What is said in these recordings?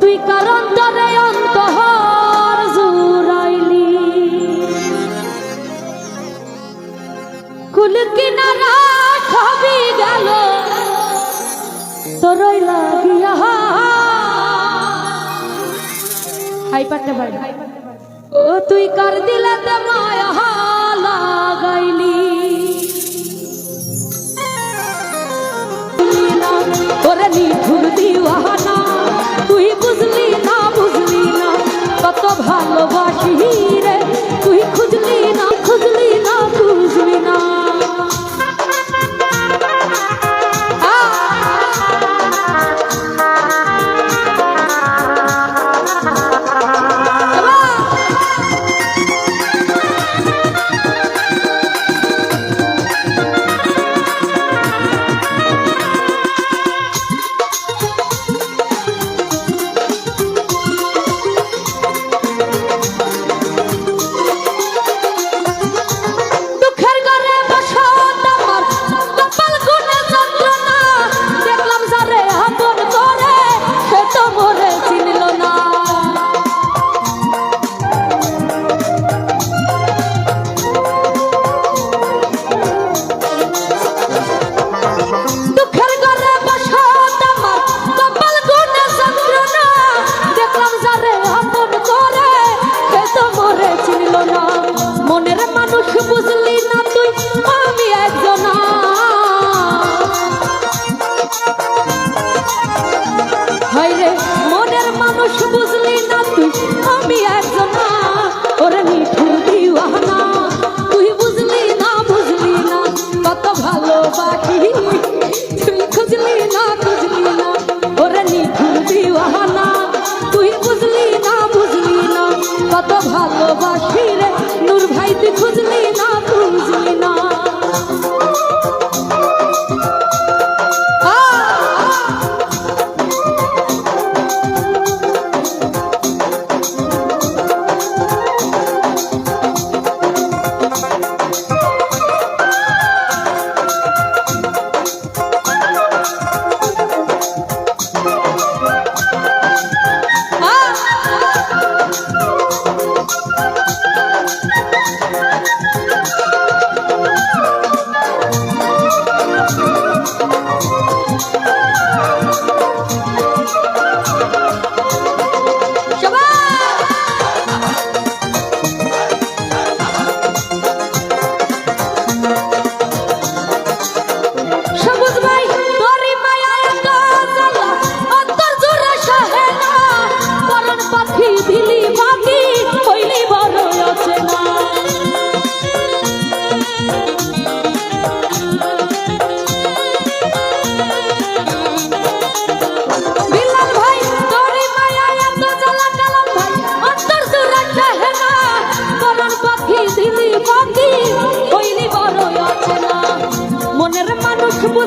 তুই কারণ তরে অন্তহর জুরাইলি। কুল কিনারা খাবি গেল, তোরই লাগিয়া। হাই পারতে পারি ও তুই কর দিলে তে মায়া লাগাইলি? ওরে নিঠুর দিও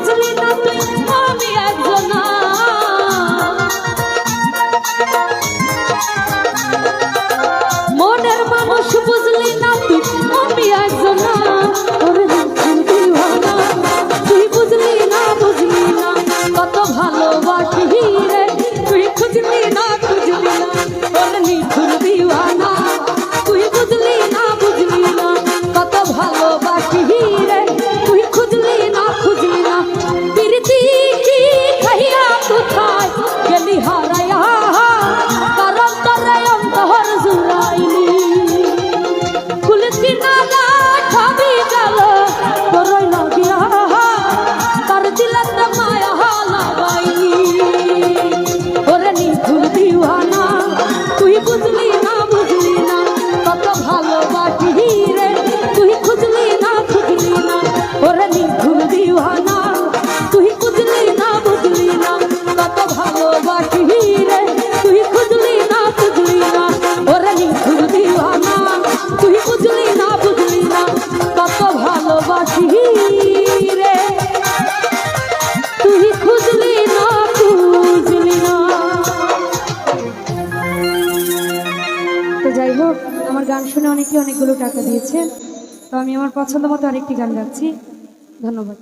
It's a আমার গান শুনে অনেকে অনেকগুলো টাকা দিয়েছে। তো আমি আমার পছন্দ মতো আরেকটি গান গাচ্ছি। ধন্যবাদ।